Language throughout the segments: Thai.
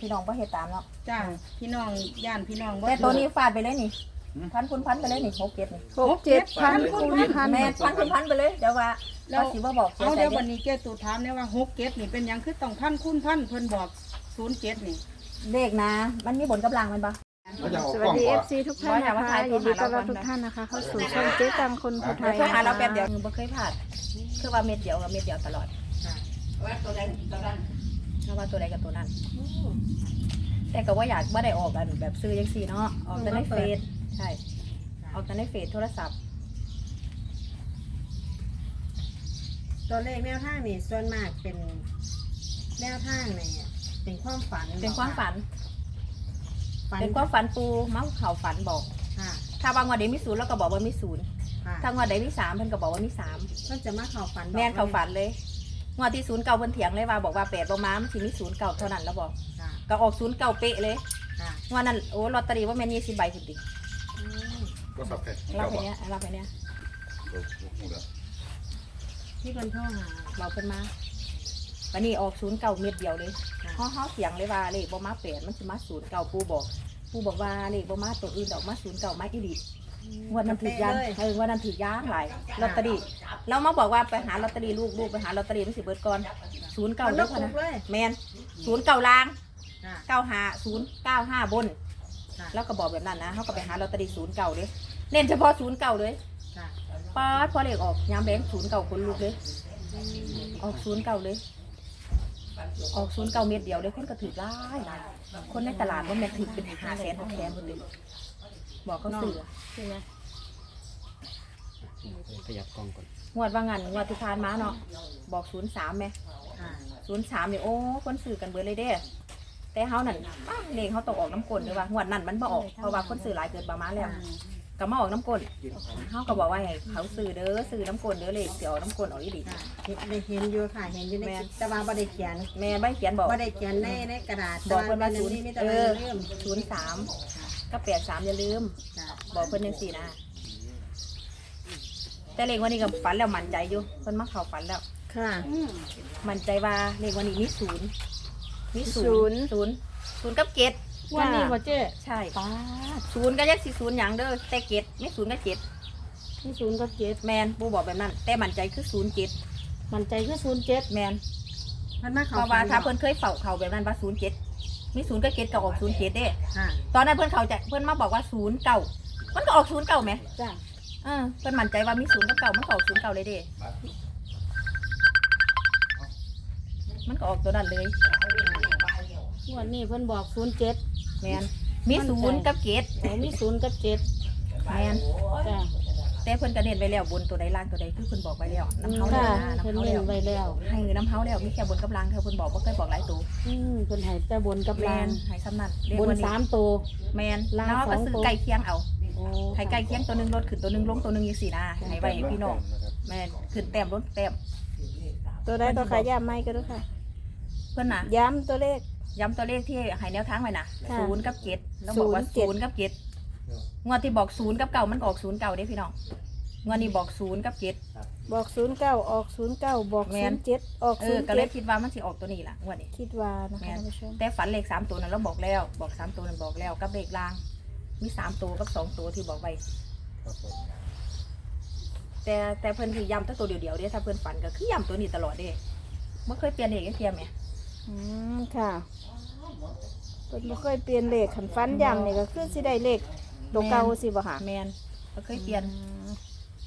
พี่น้องบ่เฮ็ดตามเนาะจ้าพี่น้องย่านพี่น้องบ่แต่ตัวนี้ถือฟาดไปเลยนี่พันคุณพันไปเลยนี่หกเจ็ดนี่หกเจ็ดพันคูณพันแม่นพันคุณพันไปเลยเดี๋ยวว่าแล้เราวสิบ่บอกเสียเอาใจเดี๋ยวเด้วันนี้แกตูถามเนี่ยว่าหกเจ็ดนี่เป็นหยังคือต้องพันคุณพันเพิ่นบอกศูนย์เจ็ดนี่เลขนะ มันมีบนกับล่างมันปะเขาจะเอาสกวัล้สองดีก่เออนฟซีทุกท่านว่าอย่านะมาคะถ่ายยินดีต้อนรับโทรหาเราทุกท่านนะคะเข้าสู่ช่องเจ๊ตังคนผู้ไทเดี๋ยวยโทรหาเราแป๊บนะคะเดียวบ่เคยพลาดคือว่าเม็ดเดียวกับเม็ดเดียวตลอดว่าตัวใดตัวนั้น ถ้าว่าตัวใดกับตัวนั้น แต่ก็ว่าอยากบ่ได้ออกกันแบบซื้อจังซี่เนาะออกแต่ในเฟซใช่ออกแต่ในเฟซโทรศัพท์ ตัวเลขแนวทางนี่ส่วนมากเป็นแนวทางเนี่ยเป็นความฝันเป็นความฝันฝันเป็นความฝันปูเมาเขาฝันบอกค่ะถ้าบางวันเดมีศูนย์แล้วก็บอกว่ามีศูนย์ค่ะถ้างวันใดมีสามเพิ่นก็บอกว่ามีสามเพิ่นจะมาเข้าฝันบอกแม่นเขาฝันเลย งวดที่ศูนย์เก่าเพิ่นเถียงเลยว่าบอกว่าแปดบ่มามันสิมีศูนย์เก่าเท่านั้นแล้วบอกค่ะก็ออกศูนย์เก่าเป๊ะเลยค่ะงวันนั้นโอ้ลอตเตอรี่ว่าแม่นยี่สิบใบสุดดิอืมก็สับแค่รับเก้าไปบาทเนี้ยรับไปเนี้ยโอ้โหแล้วที่เพิ่นโทรหาบอกเพิ่นมาวันนี้ออกศูนย์เก่าเม็ดเดียวเลยค่ะเฮาเฮาเสียงเลยว่าเลขบ่มาแปดมันสิมาศูนย์เก่าปู่บอกปู่บอกว่าเลขบ่มาตัวอื่นดอกมาศูนย์เก่ามาอีหลี งวดนั้นถือยางเป๊ะเลยเอองวดนั้นถือยางหลายลอตเตอรี่แล้วมาบอกว่าไปหาลอตเตอรี่ลูกลูกไปหาลอตเตอรี่มันสิเบิดก่อนศูนย์เก่ามันเลลยบพะปุนะกเลยแมนศูนย์เก่าลางค่ะเก้าห้าศูนย์เก้าห้าบนค่ะแล้วก็บอกแบบนั้นนะเขาก็ไปหาลอตเตอรี่ศูนย์เก่าเลยเน้นเฉพาะศูนย์เก่าเลยค่ะป๊าดพอเลขออกยามแบงศูนย์เก่าคนลูกเลยออกศูนย์เก่าเลยออกศูนย์เก่าเม็ดเดียวเลยคนก็ถือร้ายหลายคนในตลาดว่าแม่นถือเป็นหาแสนหกแสนคนเลย บอกเขาซื้อใช่ไหมขยับกล้องก่อนงวดว่างันงวดที่ผ่านมาเนาะบอกศูนย์สามไหมค่ะศูนย์สามเนี่ยโอ้คนซื้อกันเบิดเลยเด้แต่เฮานั่นอ้าวเลขเขาตกออกน้ำกลนเลยว่างวดนั้นมันบ่ออกเพราะว่าคนซื้อหลายเกินประมาณแล้วก็มาออกน้ำกลนเฮาก็บอกว่าให้เขาซื้อเด้อซื้อน้ำกลนเด้อเลขสิออกน้ำกลนออกอีหลีค่ะเห็นได้เห็นอยู่ค่ะเห็นอยู่ในแม่คลิปแต่ว่าบ่ได้เขียนแม่ใบเขียนบอกบ่ได้เขียนในในกระดาษบอกเพิ่นว่าแต่ศูนย์นี่มีแต่เอว่าอเริ่มศูนย์สาม ก็แปดสามอย่าลืมค่ะบอกเพิ่นจังซี่นะ แต่เลขวันนี้ก็ฝันแล้วมั่นใจอยู่เพิ่นมาเข้าฝันแล้ว ค่ะ อืมมั่นใจว่าเลขวันนี้มีศูนย์มีศูศูนนย์ย์ศูนย์ศูนย์กับเกตวันนี้ว่าเจ๊ใช่ศูนย์ก็ยังสิศูนย์อย่างเด้อแต่เกตไม่ศูนย์ก็เกตที่ศูนย์กับเจ็ดแมนปูบอกแบบนั้น แต่มั่นใจคือศูนย์เจ็ดมันใจคือศูนย์เจ็ดแมนเพิ่นมาเพเข้าราะฝัว่านถ้าเพิ่นเคยเฝ้าเขาแบบนั้นว่าศูนย์เจ็ด มีศูนย์ก็เกตก็ออกศูนย์เจ็ดเด้ค่ะตอนนั้นเพิ่นเขาใจะเพิ่นมาบอกว่าศูนย์เก่ามันก็ออกศูนย์เก่าไหมจ้ะเออเพิ่นมั่นใจว่ามีศูนย์กับเก่ามันก็ออกศูนย์เก่าเลยเด้ มันก็ออกตัวนั้นเลยวันนี้เพิ่นบอกศูนย์เจ็ดแมนมีศูนย์กับเกตโอ้มีศูนย์กับเจ็ดแมนจ้ะ แต่เพิ่นก็เน้นไว้แล้วบนตัวใดล่างตัวใดคือเพิ่นบอกไว้แล้วน้ำเฮาแล้วค่ะนะเพิ่นน้ำเฮาเน้แล้นวไว้แล้ว ให้น้ำเฮาแล้วมีแค่บนกับล่างเธอเพิ่นบอกว่าเคยบอกหลายตัวอืมเพิ่นให้แต่บนกับแมล่างนให้ซ้ำนั่นเรียกบนว่านี้สามตัว แมนล่างแล้วก็สองซื้อตัว ไก่เคียงเอาโอ้ให้ไก่เคียงตัวหนึงลดขึ้นตัวหนึงลงตัวหนึงอย่างสี่นะให้ไว้ให้พี่น้องแมนขึ้นแต้มลดแต้มตัวใดก็ขายย้ำไม่ก็ได้ค่ะ เพิ่นน่ะย้ำตัวเลข ย้ำตัวเลขที่ให้แนวทางไว้น่ะค่ะศูนย์กับเจ็ดแล้วบอกว่าศูนย์เจ็ด ศูนย์กับเจ็ด งวดที่บอกศูนย์กับเก่ามันก็ออกศูนย์เก่าเด้พี่น้องงวดนี้บอกศูนย์กับเจ็ด บอกศูนย์เก้าออกศูนย์เก้าบอกแม่ศูนน ย์เจ็ดออกเอศูอนย์ก็เลเจ็ยดคิดว่ามันสิออกตัวนี้ล่ะงวดนี้ คิดว่านะแม่คะนท่านผู้ชมแต่ฝันเลขสามตัวนั้นเราบอกแล้ว บอกสามตัวนั้นบอกแล้วกับเลขล่าง มีสามตัวกับสองตัวที่บอกไว้ ครับผมแต่แต่เพิ่นคือย้ำแต่ตัวเดียวๆเด้ถ้าเพิ่นฝันก็คือย้ำตัวนี้ตลอดเด้ไม่เคยเปลี่ยนเองเทียมไหมอืมค่ะเพิ่นบ่เคยเปลี่ยนเลขขันฟันย้ำนี่ก็คือสิได้เลข ตัวเก่าสิบ่ค่ะแมนไม่เคยเปลี่ยน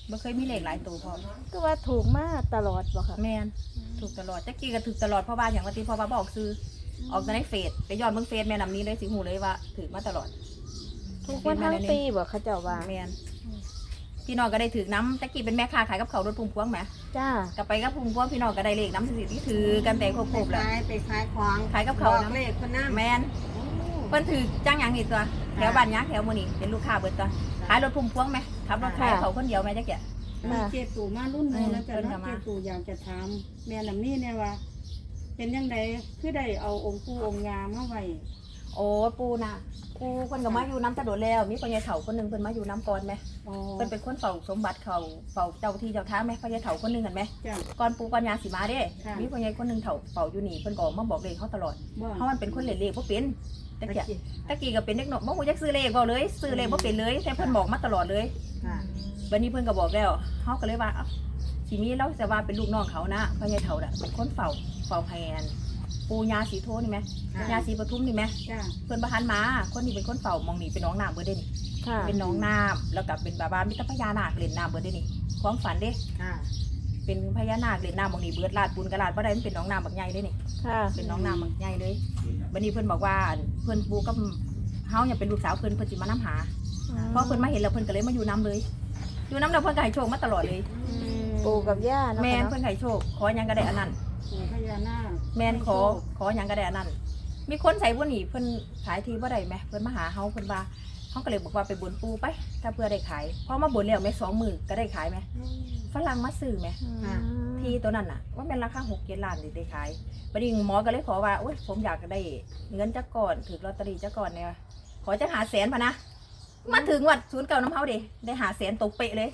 ไม่เคยมีเลขหลายตัวพร้อมก็ว่าถูกมาตลอดบ่ค่ะแมนถูกตลอดจักกี้ก็ถูกตลอดเพราะว่าอย่างวันที่พ่อว่าบอกซื้อออกแต่ในเฟซไปย้อนเบิ่งเฟซแม่นำนี้เลยสิหูเลยว่าถือมาตลอดถูกมาทั้งปีบ่เขาเจ้าว่าแมนพี่น้องก็ได้ถือน้ำจักกี้เป็นแม่ค้าขายกับเขาวรถพุ่มพวงไหมจ้าก็ไปกับพุ่มพวงพี่น้องก็ได้เลขน้ำสิที่ถือกันแต่ครบๆไปแล้วขายไปขายของขายกับเขาบอกนะเลขคนน้ำแมน เพิ่นถือจ้างหยังนี่ตัวแถวบ้านยักษ์แถวมื้อนี้เป็นลูกค้าเบิดตัวขายรถพุ่มพวงไหมขับรถขายเขาคนเดียวไหมจักแกมีเจตูมารุ่นหนึงแล้วจ้ะเออเพิ่นก็เนาะมาเจตูอยากจะถามแม่ลำนี้เนี่ยว่า เป็นยังไงคือได้เอาองค์ปู่องค์ยามาไว้ โอ้ปูน่ะปูเพิ่นก็มาอยู่น้ำตะโดดแล้ว มีพ่อใหญ่เฒ่าคนหนึงเพิ่นมาอยู่น้ำก่อนไหมอ๋อเพิ่นเป็นคนเฝ้าสมบัติเขาเฝ้าเจ้าที่เจ้าทางไหมพ่อใหญ่เฒ่าคนหนึงเห็นไหมจ้ะ ก่อนปูก่อนยาสิมาเด้ ค่ะ มีพ่อใหญ่คนหนึงเฒ่าเฝ้าอยู่นี่เพิ่นก็มาบอกเลขเขาตลอดบ่ เพราะมันเป็นคนเล่นเลขบ่เป็น ตะตะกี้กี้ตะกี้ก็เป็นเด็กน้อยบ่ฮู้จักซื้อเลขเว้าเลย ซื้อเลขบ่เป็นเลยแต่เพิ่นบอกมาตลอดเลยค่ะบัดนี้เพิ่นก็บอกแล้วเฮาก็เลยว่าเอ้าทีนี้เราจะว่าเป็นลูกน้องเขานะพ่อใหญ่เฒ่าน่ะเป็นคนเฝ้าเฝ้าแผนปูยาสีโทนี่ไหมค่ะยาสีปทุมนี่ไหมจ้ะเพิ่นบ่ทันมา คนนี้เป็นคนเฝ้ามองนี่เป็นน้องน้ำเบิดเด้นี่ค่ะเป็นน้องน้ำแล้วก็เป็นบาบามิตรพญานาคเล่นน้ำเบิดเด้นี่ความฝันเด้ค่ะ เป็นพญานาคเล่นน้ำมองนี่เบิดลาดบุญกระลาดบ่ได้มันเป็นน้องน้ำบักใหญ่เด้นี่ค่ะ เป็นน้องน้ำบักใหญ่เลยบัดนี้เพิ่นบอกว่าเพิ่นปูกับเฮาเนี่ยเป็นลูกสาวเพิ่นเพิ่นสิมานํหาเพราะเพิ่นมาเห็นแล้วเพิ่นก็เลยมาอยู่น้ำเลย อยู่น้ำแล้วเพิ่นก็ให้โชคมาตลอดเลย ปูกับย่าเนาะแม่นค่ะเพิ่นให้โชค ขอหยังก็ได้อันนั้นปู่พญานาคแม่นขอขอหยังก็ได้อันนั้น มีคนใส่บุญนี่เพิ่นขายทีบ่ได้ไหมเพิ่นมาหาเฮาเพิ่นว่าเฮาก็เลยบอกว่าไปบนปูไป ถ้าเพื่อได้ขายพอมาบนแล้วแม่สองมือก็ได้ขายไหม ฝรั่งมาซื้อไหมอืมที่ตัวนั้นน่ะ ว่าเป็นราคาหกเจ็ดล้านนี่ได้ขายบัดนี้หมอก็เลยขอว่าโอ๊ยผมอยากได้เงินจักก่อนถือลอตเตอรี่จักก่อนเนี่ยขอจะหาแสนพะนะมาถึงวัดศูนย์เก่าน้ำเฮาเด้ได้หาแสนตกเป๊ะเลย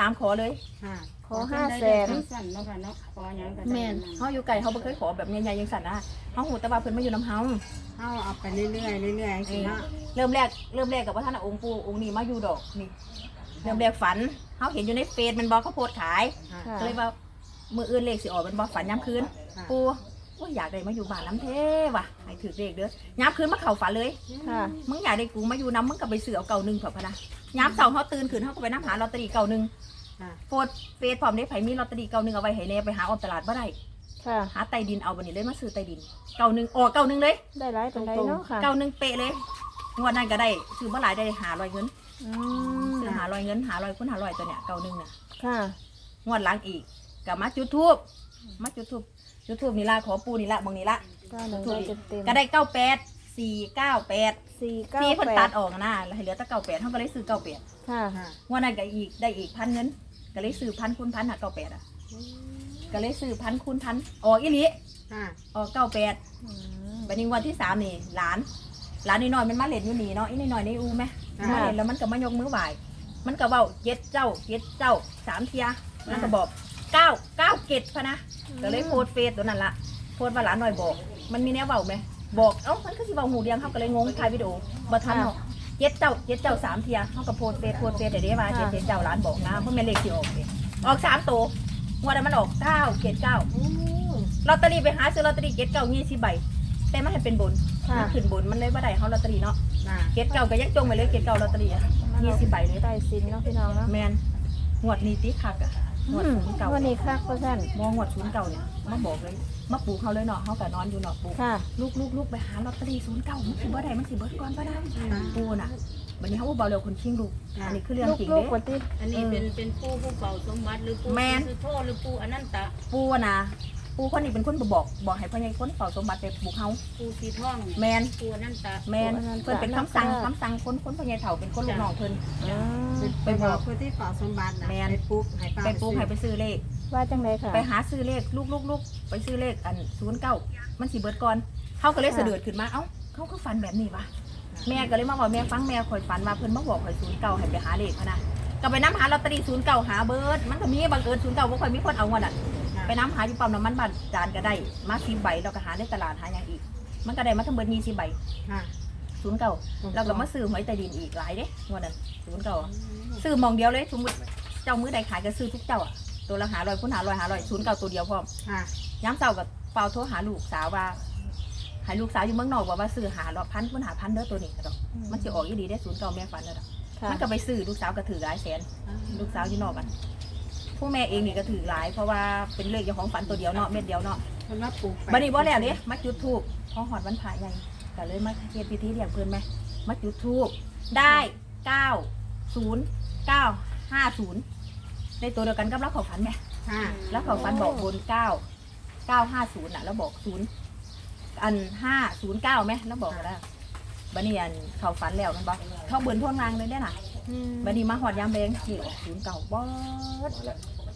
ตามขอเลยค่ะขอห้าแสนได้สั่นเนาะค่ะเนาะขอหยังก็ได้แม่นเฮาอยู่ไกลเฮาบ่เคยขอแบบใหญ่ๆยังสั่นนะเฮาหูแต่ว่าเพิ่นมาอยู่น้ำเฮาเอาเอาไปเรื่อยๆเรื่อยๆสิเนาะเริ่มแรกเริ่มแรกกับว่าท่านน่ะองค์ปู่องค์นี้มาอยู่ดอกนี่ เริ่มแรกฝันเขาเห็นอยู่ในเฟซมันบอกเขาโพสต์ขายค่ะค่ะก็เลยว่ามืออื่นเลขสิออกมันบอกฝันย้ำคืนค่ะปู่ว่าอยากได้มาอยู่บ้านน้ำเทว่ะให้ถือเลขเด้อย้ำคืนมาเข่าฝันเลยค่ะมึงอยากได้กูมาอยู่น้ำมึงก็ไปซื้อเอาเก่าหนึ่งเถอะพะนะย้ำเสาร์เขาตื่นขึ้นเขาก็ไปน้ำหาลอตเตอรี่เก่าหนึ่งค่ะโพสต์เฟซพร้อมได้ไผมีลอตเตอรี่เก่าหนึ่งเอาไว้ให้แน่ไปหาออกตลาดบ่ได้ค่ะหาใต้ดินเอาบันนี้เลยมาซื้อใต้ดิน เก่าหนึ่งออกเก่าหนึ่งเลย ได้หลายปานใดเนาะค่ะเก่าหนึ่งเป๊ะเลยงวดนั้นก็ได้ซื้อเมื่อหลายได้หาร้อยเงิน อืมซื้อหาร้อยเงินหาร้อยคูณหาร้อยตัวเนี้ยเก่าหนึ่งน่ะค่ะ งวดหลังอีกกับมาจุดทูบมาจุดทูบจุดทูบนี่ละขอปูนี่ละมองนี่ละก็หนึ่งร้อยเต็มเต็มก็ได้เก้าแปดสี่เก้าแปดสี่เก้าที่เพิ่นแปตัดดออกนะแล้วให้เหลือแต่เก้าแปดเขาก็เลยซื้อเก้าแปดค่ะค่ะงวดนั้นก็อีกได้อีกพันเงินก็เลยซื้อพันคูณพันหาเก้าแปดอะก็เลยซื้อพันคูณพันออกอีหลีค่ะออกเก้าแปด อืมบัดนี้วันที่สามนี่หลานหลานน้อยๆมันมาเล่นอยู่นี่เนาะอีน้อยๆในอูไหมมาเห็นแล้วมันก็มายกมือไหว มันก็เบาเจ็ดเจ้าเจ็ดเจ้าสามเทียมันก็บอกเก้าเก้าเกตพะนะก็เลยโพสต์เฟซตัวนั้นละโพสต์ว่าหลานหน่อยบอก มันมีแนวเบาไหมบอกเอ้ามันก็สิเบาหูเดียงเขาก็เลยงงถ่ายวิดีโอบ่ทันเนาะเจ็ดเจ้าเจ็ดเจ้าสามเทียเขาก็โพสต์เฟซโพสต์เฟซแต่เดี๋ยวว่าเจ็ดเจ็ดเจ้าหลานบอกนะเพราะแม่นเลขที่ออกเองออกสามตัวงวดนั้นมันออกเก้าเกตเก้าลอตเตอรี่ไปหาซื้อลอตเตอรี่เกตเก้ายี่สิบใบแต่มันให้เป็นบนค่ะมันขึ้นบนมันเลยว่าได้เขาลอตเตอรี่เนาะค่ะเกตเก่าก็ยังจงไปเลยเกตเก่าลอตเตอรี่อะ ยี่สิบใบเลยได้สินเนาะพี่น้องเนาะแมนงวดนี้ตีคักอะงวดอืมศูนย์เก่าวันนี้คักเปอร์เซ็นต์มองงวดศูนย์เก่าเนี่ยมาบอกเลยมาปลูกเขาเลยเนาะเขาก็นอนอยู่เนาะปลูกค่ะลูกลูกลูกไปหาลอตเตอรี่ศูนย์เก่ามันสิบ่ได้มันสิเบิดก่อนบ่ได้ปูน่ะวันนี้เขาบอกเร็วคนชิงลูกอันนี้คือเรื่องจริงลูกเด้ๆกว่าที่อันนี้เป็นเป็นผู้ผู้เฝ้าสมบัติหรือผู้แม่นคือโทษหรือผู้อนันตะปูอะนะ ปูคนนี้เป็นคนบอกบอกให้พ่อใหญ่คนเฝ้าสมบัติไปปลูกเขาผู้สีท่องแมนผู้อนันตะแมนเพิ่นเป็นคำสั่งคำสั่งคนคนพ่อใหญ่เฒ่าเป็นคนลูกน้องเพิ่นอืมไปบอกคนที่เฝ้าสมบัตินะแม่นไปปลุ๊กให้ป้าไปปลูกให้ไปซื้อเลข ว่าจังไดค่ะ ไปหาซื้อเลขลูกลูกลูกไปซื้อเลขอันศูนย์เก้ามันสีเบิดก่อนเขาก็เลยค่ะเสะเดือดขึ้นมาเอ้าเขาก็ฝันแบบนี้วะแม่ก็เลยมาบอกแม่ฟังแม่คอยฝันมาเพิ่นมาบอกคอยศูนย์เก้าให้ไปหาเลขพะนะก็ไปน้ำหาลอตเตอรี่ศูนย์เก้าหาเบิร์ดมันก็มีบังเอิญศูนย์เก้าว่าคอยมีคนเอาเงินอะ ไปน้ำหาอยู่ปั๊มน้ำมันบ้านจานก็ได้ มาสิบใบเราก็หาในตลาดหาอย่างอีก มันก็ได้มาทั้งเบิดยี่สิบใบค่ะ ศูนย์เก้าเราก็มาซื้อหวยใต้ดินอีกหลายเด้งวดนั้นศูนย์เก้าซื้อหมองเดียวเลยสมมติเจ้ามือใดขายก็ซื้อทุกเจ้าอะตัวละหาร้อยคุณหาร้อยหาร้อยศูนย์เก้าตัวเดียวพร้อมค่ะ ย้ำเสากับเปล่าโทรหาลูกสาวว่าให้ลูกสาวอยู่เมืองนอกบอกว่าซื้อหาร้อยพันคุณหาพันเด้อตัวนี้ก็ดอกมันจะออกยี่ดีได้ศูนย์เก่าแม่ฝันแล้วดอกค่ะมันก็ไปซื้อลูกสาวก็ถือหลายแสน ลูกสาวอยู่นอกกัน ผู้แม่เองนี่ก็ถือหลาย เพราะว่าเป็นเลขเจ้าของฝันตัวเดียวเนาะเม็ดเดียวเนาะคนว่าปลูกไปบันนี้บ่แล้วเนี่ยมาจุดทูบพอหอดวันพระใหญ่ก็เลยมาเฮ็ดพิธีเรียกเพื่อนไหมมาจุดทูบได้เก้าศูนย์เก้าห้าศูนย์ในตัวเดียวกันกับรับเขาฝันไหม ค่ะแล้วเขาฟันบอกบนเก้าเก้าห้าศูนย์อะ แล้วบอกศูนย์อันห้าศูนย์เก้าไหมแล้วบอกแล้วบันนี้อันเขาฟันแล้วมันบอกเขาเบิร์นท่วงรางเลยได้น่ะบันนี้มาหอดยามแบงที่ออกศูนย์เก่าบอด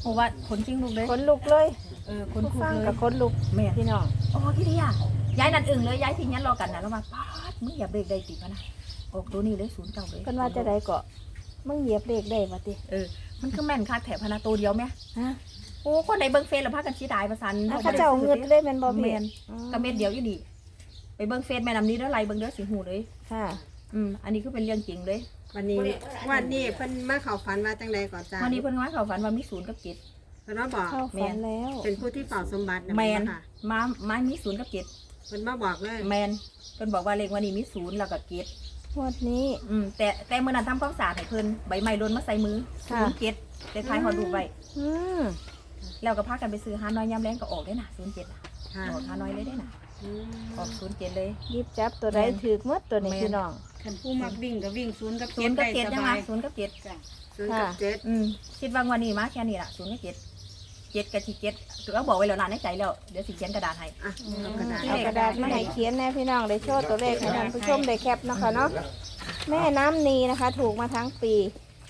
เพราะว่าคนจริงลูกเลยคนลุกเลยเออคนผู้คุกฟังเลยกับคนลุกแม่พี่น้องโอ้ที่นี่อะย้ายนั่นอึ้งเลยย้ายที่ยันรอกันนะแล้วมาป๊าดมึงอย่าเบรกได้ติพะนะออกตัวนี้เลยศูนย์เก่าเลยเพิ่นว่าจะได้เกาะมึงเหยียบเลขได้บ่ติเออมันคือแม่นคักแถพะนาตัวเดียวไหมฮะโอ้คนในเบิ้งเฟซแล้วพากันชี้ดายประสันถ้าเขาเจ้าเงิดเลยแม่นบ่แมพี่นกระเม็ดเดียวอยู่ดีไปเบิ้งเฟซแม่นำนี้แล้วไรเบิ้งเด้อสิหูเลย ค่ะ อืมอันนี้คือเป็นเรื่องจริงเลย วันนี้วันนี้เพิ่นมาเข้าฝันว่าจังใดก่อนจ้าวันนี้เพิ่นว่าเขาฝันว่ามีศูนย์กับเจ็ด เพิ่นมาบอกเข้าฝันแล้ว เป็นผู้ที่เฝ้าสมบัตินะแมนค่ะมามามีศูนย์กับเจ็ดเพิ่นมาบอกเลยแมนเพิ่นบอกว่าเลขวันนี้มีศูนย์แล้วก็เจ็ดงวดนี้ อืมแต่แต่เมื่อนั้นทำความสะอาดให้เพิ่นใบไม้หล่นมาใส่มือค่ะศูนย์เจ็ดแต่ทายเขาดูไว้อืมแล้วก็พากันไปซื้อฮานอยยามแรงก็ออกได้น่ะศูนย์เจ็ดค่ะออกฮานอยเลยได้น่ะ อืมออกศูนย์เจ็ดเลยหยิบจับตัวใดแม่นถือหมดตัวนี้แม่นพี่น้องคันผู้มักวิ่งก็วิ่งศูนย์กับศูเจ็นดย์กับได้เจ็ดสยังไงบายศูนย์กับเจ็ดจ้ะศูนย์กับเจ็ดอืมคิดว่าวันนี้มาแค่นี้ล่ะศูนย์กับเจ็ดเจ็ดกับที่เจ็ดเราบอกไว้แล้วนะในใจแล้วเดี๋ยวสิเขียนกระดาษให้ อะเอากระดาษเอากระดาษมาให้เขียนแน่พี่น้องได้โชว์ตัวเลขให้ท่านผู้ชมได้แคปเนาะคะเนาะแม่น้ำนีนะคะ ถูกมาทั้งปี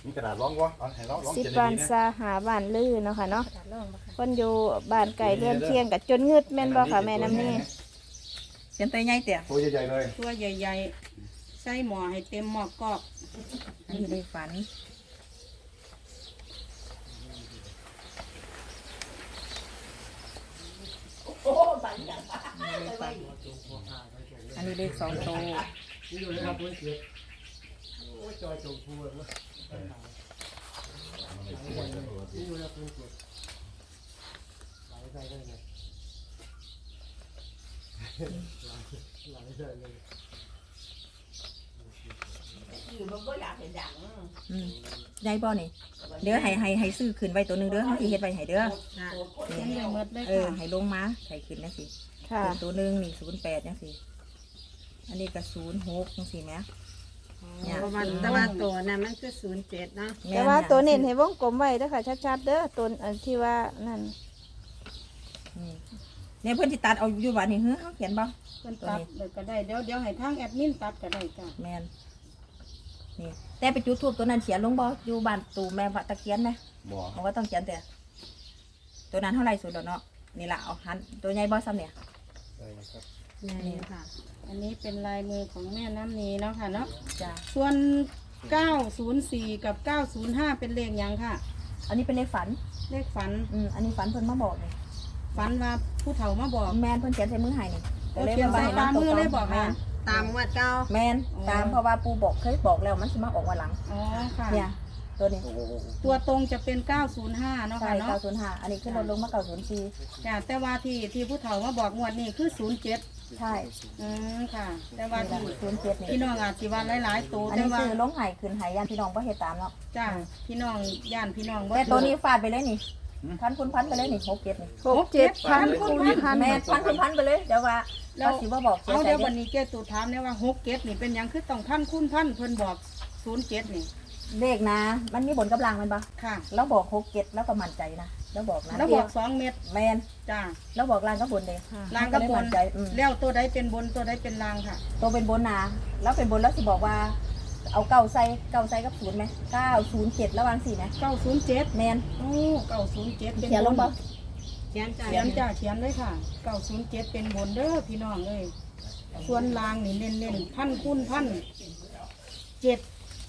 มีกระดาษร้องวะเอาให้ร้องร้องสิบเขียนบ้านดีๆนะ ซาหาบ้านลือเนาะค่ะเนาะคนอยู่บ้านไก่เรือนเคียงกับจนงึดแม่นบ่ค่ะแม่น้ำนีเขียนตัวใหญ่เตี่ยตัวใหญ่ๆเลย ตัวใหญ่ๆ ใส่หมอให้เต็มหมอกอกอันนี้เลยฝัน อันนี้เลขสองโตว อืมยายบ่นี่เดี๋ยวให้ให้ให้ซื้อขึ้นไว้ตัวหนึงเด้อเขาสิเฮ็ดไว้ให้เด้อค่ะเขียนไปหมดเลยเออค่ะ ให้ลงมาให้ขึ้นจังซี่ค่ะ ขึ้นตัวหนึงนี่08จังซี่อันนี้ก็06จังซี่แหมเนี่ยเพราะว่าแต่ว่าตัวนั้นมันคือศูนย์เจ็ดเนาะม่แต่ว่าตัวเน้นจังให้วงกลมไว้เด้อค่ะชัดๆเด้อตัวอันที่ว่านั่นนี่ เนี่ยเพิ่นสิตัดเอาอยู่บัดนี้เฮ้อเฮาเขียนบ่เพิ่นตัดเลยก็ได้เดี๋ยวเดี๋ยวให้ทางแอดมินตัดก็ได้จ้ะแม่นนี่แต่ไปจุดทูบตัวนั้นเขียนลงบ่อยู่บ้านตู่แม่วัดตะเคียนไหมบ่ผมก็ต้องเขียนแต่ตัวนั้นเท่าไหร่สุดแล้วเนาะนี่ล่ะเอาหันตัวใหญ่บ่ซ้ำเนี่ย ได้ครับนี่ค่ะ อันนี้เป็นลายมือของแม่น้ำนีเนาะค่ะเนาะจ้าส่วน 904 กับ 905 เป็นเลขหยังค่ะ อันนี้เป็นเลขฝันเลขฝัน อืมอันนี้ฝันเพิ่นมาบอกนี่ ฝันว่าผู้เฒ่ามาบอกแมนเพิ่นเขียนใส่มือให้นี่โอ้เขียนใส่ฝ่ามือเลยบอกค่ะ ตามงวดเก้าแมนอ๋อตามเพราะว่าปูบอกเคยบอกแล้วมันสิมาออกวันหลังอ๋อค่ะ เนี่ยตัวนี้โอ้โหตัวตรงจะเป็น 905 เนาะใช่ค่ะเนาะ905อันนี้ขึ้นลดลงมา904จ้ะแต่ว่าที่ที่ผู้เฒ่ามาบอกงวดนี้คือ 07 ใช่อืมค่ะ แต่ว่านี่ที่ล่ะ07พี่นี่น้องอาจสิว่าหลายๆตัวอันแต่นี้ว่าคือลงไห้ขึ้นไห้ยันพี่น้องบ่เฮ็ดตามเนาะจ้าพี่น้องย่านพี่น้องบ่แต่ตัวนี้ฟาดไปเลยนี่ พันคุณพันไปเลยนี่67นี่หกเจ็ดพันคูณพันแม่นพันคุณพันไปเลยเดี๋ยวว่าเราสิบ่บอกเสียเอาใจเดี๋ยวเด้วันนี้เจ้ตูถามเนี่ยว่าหกเกตนี่เป็นหยังคือต้องพันคุณพันเพิ่นบอกศูนย์เจ็ดนี่เลขนะ มันมีผลกับลางมันบ่ค่ะเราบอก67แล้วก็มั่นใจนะแล้วบอกนะแล้วบอกสองเม็ดแมนจ้าแล้วบอกลางก็บนเลยลางกระบนใจอืมแล้วตัวใดเป็นบนตัวใดเป็นลางค่ะ ตัวเป็นบนนาแล้วเป็นบนแล้วสิบอกว่า เอาเก้าใส่เก้าใส่กับศูนย์ไหมเก้าศูนย์เจ็ดระหวังสี่ไหมเก้าศูนย์เจ็ดแมนโอ้เก้าศูนย์เจ็ดเป็นเขียนลงบบ่นเขียนจ้ะเขียนจ้าเขียนเลยค่ะเก้าศูนย์เจ็ดเป็นบนเด้อพี่น้องเลย ส่วนลางนี่เน้นเน้นๆพันคุณพันเจ็ด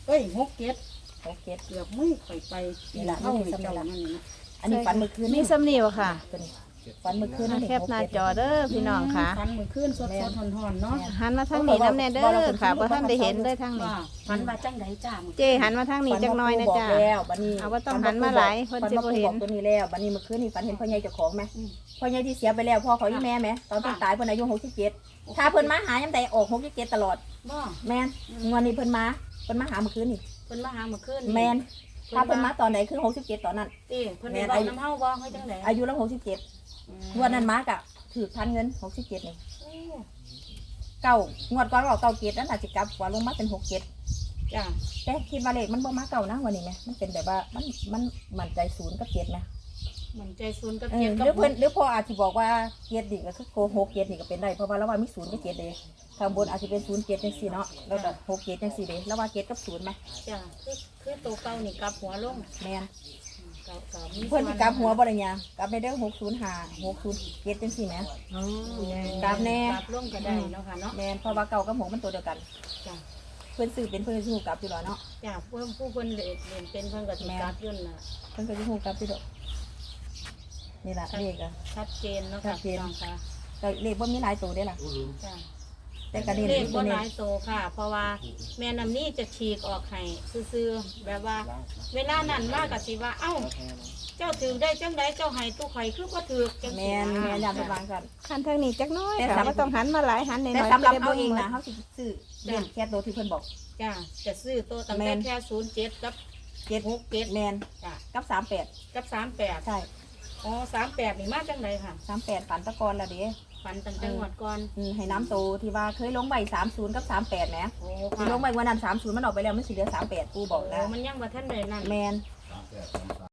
เอ้ยหกเจ็ดโอเคเกือบมือไปไปนี่ล่ะเข้านี่ให้สำเร็จเจ้าละนั่นนี่นะอันนี้ฟันมือคืนมีสำนีบ่ค่ะ ตัวนี้ ฟันมือคืนมาแคปหน้าจอเด้อพี่น้องค่ะฟันมือขึ้นสดสดหอนหอนๆเนาะหันมาทางนี้น้ำแน่เด้อค่ะเพราะท่านได้เห็นเลยทางนี้ว่าฟันว่าจังไดจ้ามึงเจหันมาทางนี้จักหน่อยนะจ้าฟับอกแล้วบัดนี้เอาว่าต้องหันมาหลายเพิ่นสิบ่เห็นฟับอกตัวนี้แล้วบัดนี้มือคืนนี่ฟันเห็นพ่อใหญ่เจ้าของไหมพ่อใหญ่ที่เสียไปแล้วพ่อเขาอีแม่ไหมตอนเพิ่นตายเพิ่นอายุหกสิบเจ็ดถ้าเพิ่นมาหายังไงออกหกสิบเจ็ดตลอดบ่แมนงวันนี้เพิ่นมาเพิ่นมาหาเมื่อคืนนี่เพิ่นมาหาเมื่อคืนแมนถ้าเพิ่นมาตอนไหนคือหกสิบเจ็ดตอนนั้นติเพิ่นได้บอกน้ำเฮาบ่เฮ้ยจังได๋อายุละหกสิบเจ็ด งวดนั้นมากะถือพันเงินหกสิบเจ็ดนี่เก้างวดก่อนก็เก้าเจ็ดนั่นอาจจะกลับว่าลงมาเป็นหกเจ็ดจ้าแต่คิดว่าเลขมันบ่มาเก่านะวันนี้ไหมมันเป็นแบบว่ามันมันมั่นใจศูนย์กับเจ็ดไหมมันใจศูนย์กับเอเจ็อดหกับรือเพิ่นหรือพออาจจะบอกว่าเจ็ดนี่ก็คือโกหกเจ็ดนี่ก็เป็นได้เพราะว่าระหว่างมีศูนย์กับเจ็ดเลยข้างบนอาจจะเป็นศูนย์เจ็ดจังสี่เนาะแล้วก็หกเจ็ดจังสี่เลยระหว่างเจ็ดกับศูนย์ไหมจ้าคือคือตัวเก่านี่กลับหัวลงแมนกก็ก็มี เพิ่นสิกลับหัวบ่ได้หยังกลับไปเด้อ605 607จังซี่แหม อ๋อกลับแน่กลับลงก็ได้เนาะค่ะเนาะแม่นเพราะว่าเก่ากับหกมันตัวเดียวกัน จ้ะเพิ่นซื้อเป็นเพิ่นสิฮู้กลับอยู่แล้วเนาะ จ้ะเพิ่นผู้เพิ่นเล่นเล่นเป็นเพิ่นก็สิกลับยุ่นน่ะ เพิ่นก็สิฮู้กลับอยู่ดอกนี่ล่ะเลขอะชัดเจนเนาะชัค่ะดเจน พี่น้องค่ะก็เลขบ่มีหลายตัวเด้ล่ะจ้ะ แต่ก็นี่เลเลขขบ่ตัวหนี้ลายโตค่ะ เพราะว่าแม่น้ำนี้จะฉีกออกให้ซื่อๆแบบว่า เวลานั้นมากก็สิว่า เอ้า เจ้าถือได้จังไดเจ้าให้ตู้ข่อยคือบ่ถือจังแม่ซี่นนะแม่นยามเป็นวางกันคันทางนี้จักหน้อยแต่ค่ะสำบ่ต้องหันมาหลายหันหน่อยๆแต่สำหรับจะได้เอาบิ่เองหมนะดเฮาสิซื้อเล่นแค่ตัวที่เพิ่นบอก จ้ะจะซื้อตัวตั้งแม่แต่น แค่07กับเจ็ด6 7แม่นจ้ะกับ38กับ38ใช่อ๋อ38นี่มาจังไดค่ะ38ฝันตะกอนละเด้ ฝันตั้งแต่งวดก่อนอืมให้น้ำโตที่ว่าเคยลงใบ30 กับ 38แหมโอ้ที่ค่ะลงใบวันนั้น30 มันออกไปแล้วมันสิเหลือ38กูบอกโอ้นะมันยังบ่ทันได้นั่น แม่น